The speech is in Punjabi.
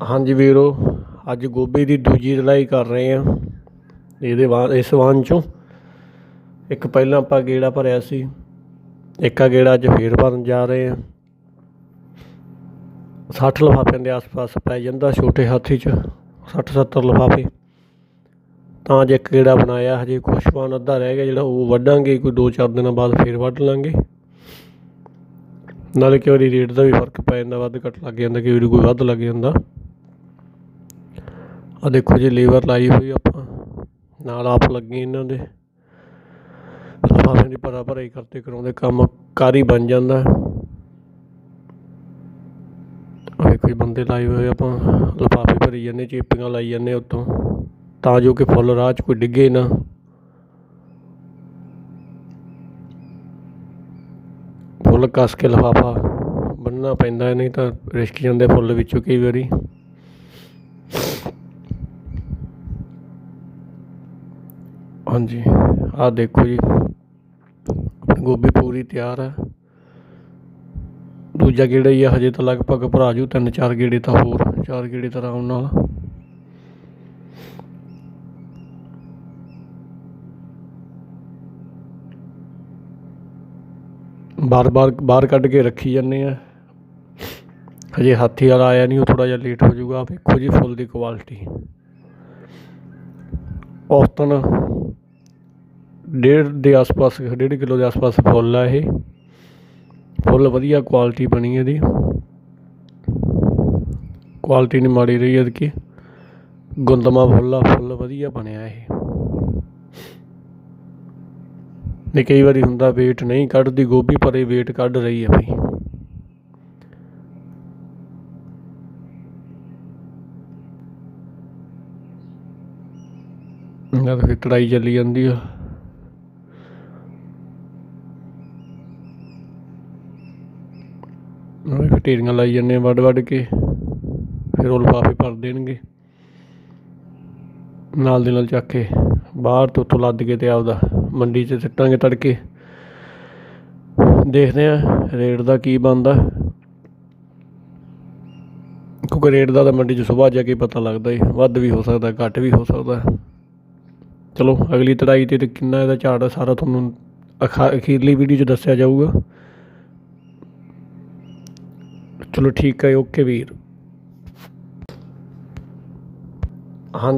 ਹਾਂਜੀ ਵੀਰੋ, ਅੱਜ ਗੋਭੀ ਦੀ ਦੂਜੀ ਰਲਾਈ ਕਰ ਰਹੇ ਆ ਇਹਦੇ ਬਾਅਦ ਇਸ ਵਾਹਨ ਚੋਂ। ਇੱਕ ਪਹਿਲਾਂ ਆਪਾਂ ਗੇੜਾ ਭਰਿਆ ਸੀ। ਇੱਕ ਗੇੜਾ ਅੱਜ ਫੇਰ ਭਰਨ ਜਾ ਰਹੇ ਆ 60 ਲਿਫਾਫਿਆਂ ਦੇ ਆਸ-ਪਾਸ ਪੈ ਜਾਂਦਾ ਛੋਟੇ ਹਾਥੀ 'ਚ 60-70 ਲਿਫਾਫੇ। ਤਾਂ ਅੱਜ ਇੱਕ ਗੇੜਾ ਬਣਾਇਆ, ਹਜੇ ਕੁਛ ਵਾਹਨ ਅੱਧਾ ਰਹਿ ਗਿਆ, ਜਿਹੜਾ ਉਹ ਵੱਢਾਂਗੇ, ਕੋਈ 2-4 ਦਿਨਾਂ ਬਾਅਦ ਫੇਰ ਵੱਢ ਲਾਂਗੇ। ਨਾਲੇ ਕਿ ਉਹਦੀ ਰੇਟ ਦਾ ਵੀ ਫ਼ਰਕ ਪੈ ਜਾਂਦਾ, ਵੱਧ ਘੱਟ ਲੱਗ ਜਾਂਦਾ ਕਿ ਵਾਰੀ ਕੋਈ ਵੱਧ ਲੱਗ ਜਾਂਦਾ। ਆ ਦੇਖੋ ਜੀ ਲੇਬਰ ਲਾਈ ਹੋਈ ਆਪਾਂ। ਨਾਲ ਆਪ ਲੱਗੇ ਇਹਨਾਂ ਦੇ। ਲਿਫਾਫਿਆਂ ਦੀ ਭਰਾ ਭਰਾਈ ਕਰਤੇ ਕਰਾਉਂਦੇ ਕੰਮ ਕਾਰ ਹੀ ਬਣ ਜਾਂਦਾ। ਆ ਦੇਖੋ ਜੀ, ਬੰਦੇ ਲਾਏ ਹੋਏ ਆਪਾਂ, ਲਿਫਾਫੇ ਭਰੀ ਜਾਂਦੇ, ਚੇਪੀਆਂ ਲਾਈ ਜਾਂਦੇ ਉੱਤੋਂ। ਤਾਂ ਜੋ ਕਿ ਫੁੱਲ ਰਾਹ 'ਚ ਕੋਈ ਡਿੱਗੇ ਨਾ। ਫੁੱਲ ਕੱਸ ਕੇ ਲਿਫਾਫਾ ਬੰਨਣਾ ਪੈਂਦਾ, ਨਹੀਂ ਤਾਂ ਰਿਸਕ ਜਾਂਦੇ ਫੁੱਲ ਵਿੱਚੋਂ ਕਈ ਵਾਰੀ। ਹਾਂਜੀ। ਆਹ ਦੇਖੋ ਜੀ। ਗੋਭੀ ਪੂਰੀ ਤਿਆਰ ਹੈ ਦੂਜਾ ਗੇੜਾ ਹੀ ਆ, ਹਜੇ ਤਾਂ ਲਗਭਗ ਭਰਾ ਜੂ, ਤਿੰਨ ਚਾਰ ਗੇੜੇ ਤਾਂ ਹੋਰ, ਚਾਰ ਗੇੜੇ ਤਾਂ ਆਰਾਮ ਨਾਲ। ਬਾਰ-ਬਾਰ ਬਾਹਰ ਕੱਢ ਕੇ ਰੱਖੀ ਜਾਂਦੇ ਆ। ਹਜੇ ਹਾਥੀ ਵਾਲਾ ਆਇਆ ਨਹੀਂ, ਉਹ ਥੋੜਾ ਜਿਹਾ ਲੇਟ ਹੋ ਜਾਊਗਾ। ਵੇਖੋ ਜੀ ਫੁੱਲ ਦੀ ਕੁਆਲਿਟੀ ਔਸਤਨ, ਡੇਢ ਦੇ ਆਸ-ਪਾਸ, ਡੇਢ ਕਿਲੋ ਦੇ ਆਸ-ਪਾਸ ਫੁੱਲ ਆ ਇਹ। ਫੁੱਲ ਵਧੀਆ ਕੁਆਲਿਟੀ ਬਣੀ ਇਹਦੀ। ਕੁਆਲਿਟੀ ਨਹੀਂ ਮਾੜੀ ਰਹੀ ਇਹਦੀ ਗੁੰਦਮਾ ਫੁੱਲ ਆ, ਫੁੱਲ ਵਧੀਆ ਬਣਿਆ ਇਹ। ਨੇ ਕਈ ਵਾਰੀ ਹੁੰਦਾ ਵੇਟ ਨਹੀਂ ਕੱਢਦੀ, ਗੋਭੀ ਪਰ ਇਹ ਵੇਟ ਕੱਢ ਰਹੀ ਹੈ ਬਈ। ਇਹਨਾਂ ਫਿਰ ਕੜਾਈ ਚੱਲੀ ਜਾਂਦੀ ਆ। ਉਹ ਫਿਰ ਢੇਰੀਆਂ ਲਾਈ ਜਾਂਦੇ ਆ ਵੱਡ ਵੱਡ ਕੇ, ਫਿਰ ਉਹ ਲਿਫਾਫੇ ਭਰ ਦੇਣਗੇ। ਨਾਲ ਦੇ ਨਾਲ ਚੱਕ ਕੇ ਬਾਹਰ ਤੋਂ ਉੱਥੋਂ ਲੱਦ ਕੇ ਤੇ ਆਪਦਾ ਮੰਡੀ 'ਚ ਸਿੱਟਾਂਗੇ ਤੜਕੇ। ਦੇਖਦੇ ਆ ਰੇਟ ਦਾ ਕੀ ਬਣਦਾ। ਕਿਉਂਕਿ ਰੇਟ ਦਾ ਤਾਂ ਮੰਡੀ 'ਚ ਸੁਬਾਹ ਜਾ ਕੇ ਪਤਾ ਲੱਗਦਾ ਹੀ ਵੱਧ ਵੀ ਹੋ ਸਕਦਾ, ਘੱਟ ਵੀ ਹੋ ਸਕਦਾ। ਚਲੋ, ਅਗਲੀ ਤੜਾਈ ਤੇ ਤੇ ਕਿੰਨਾ ਇਹਦਾ ਝਾੜ ਆ, ਸਾਰਾ ਤੁਹਾਨੂੰ ਅਖਾ- ਅਖੀਰਲੀ ਵੀਡੀਓ 'ਚ ਦੱਸਿਆ ਜਾਊਗਾ। ਚਲੋ, ਠੀਕ ਹੈ ਓਕੇ ਵੀਰ।